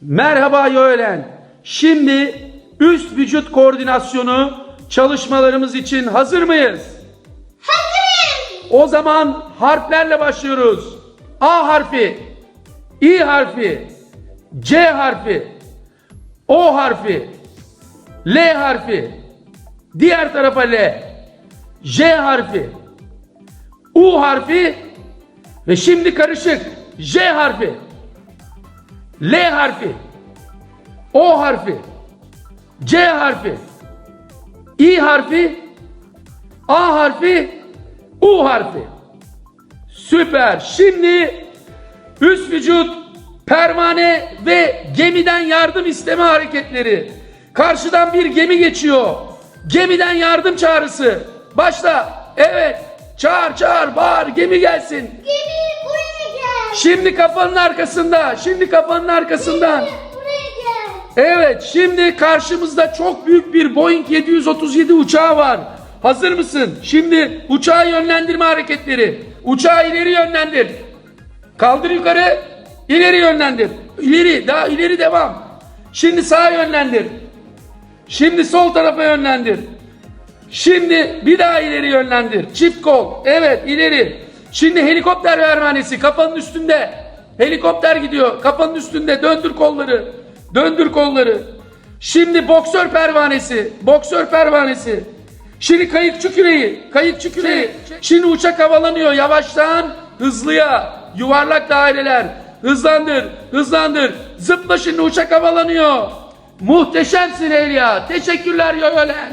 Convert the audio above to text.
Merhaba Yoelen. Şimdi üst vücut koordinasyonu çalışmalarımız için hazır mıyız? Hazırım. O zaman harflerle başlıyoruz. A harfi, İ harfi, C harfi, O harfi, L harfi, diğer tarafa L, J harfi, U harfi ve şimdi karışık J harfi, L harfi, O harfi, C harfi, İ harfi, A harfi, U harfi. Süper. Şimdi üst vücut, pervane ve gemiden yardım isteme hareketleri. Karşıdan bir gemi geçiyor. Gemiden yardım çağrısı. Başla. Evet. Çağır çağır bağır gemi gelsin. Gemi buraya gel. Şimdi kafanın arkasında. Şimdi kafanın arkasından. Buraya gel. Evet şimdi karşımızda çok büyük bir Boeing 737 uçağı var. Hazır mısın? Şimdi uçağı yönlendirme hareketleri. Uçağı ileri yönlendir. Kaldır yukarı. ileri yönlendir. İleri daha ileri devam. Şimdi sağa yönlendir. Şimdi sol tarafa yönlendir. Şimdi bir daha ileri yönlendir. Çift kol. Evet ileri. Şimdi helikopter pervanesi kafanın üstünde. Helikopter gidiyor. Kafanın üstünde. Döndür kolları. Döndür kolları. Şimdi boksör pervanesi. Boksör pervanesi. Şimdi kayıkçı küreği. Kayıkçı küreği. Şimdi uçak havalanıyor. Yavaştan hızlıya. Yuvarlak daireler. Hızlandır. Hızlandır. Zıpla şimdi uçak havalanıyor. Muhteşemsin Elia. Teşekkürler Yoyolen.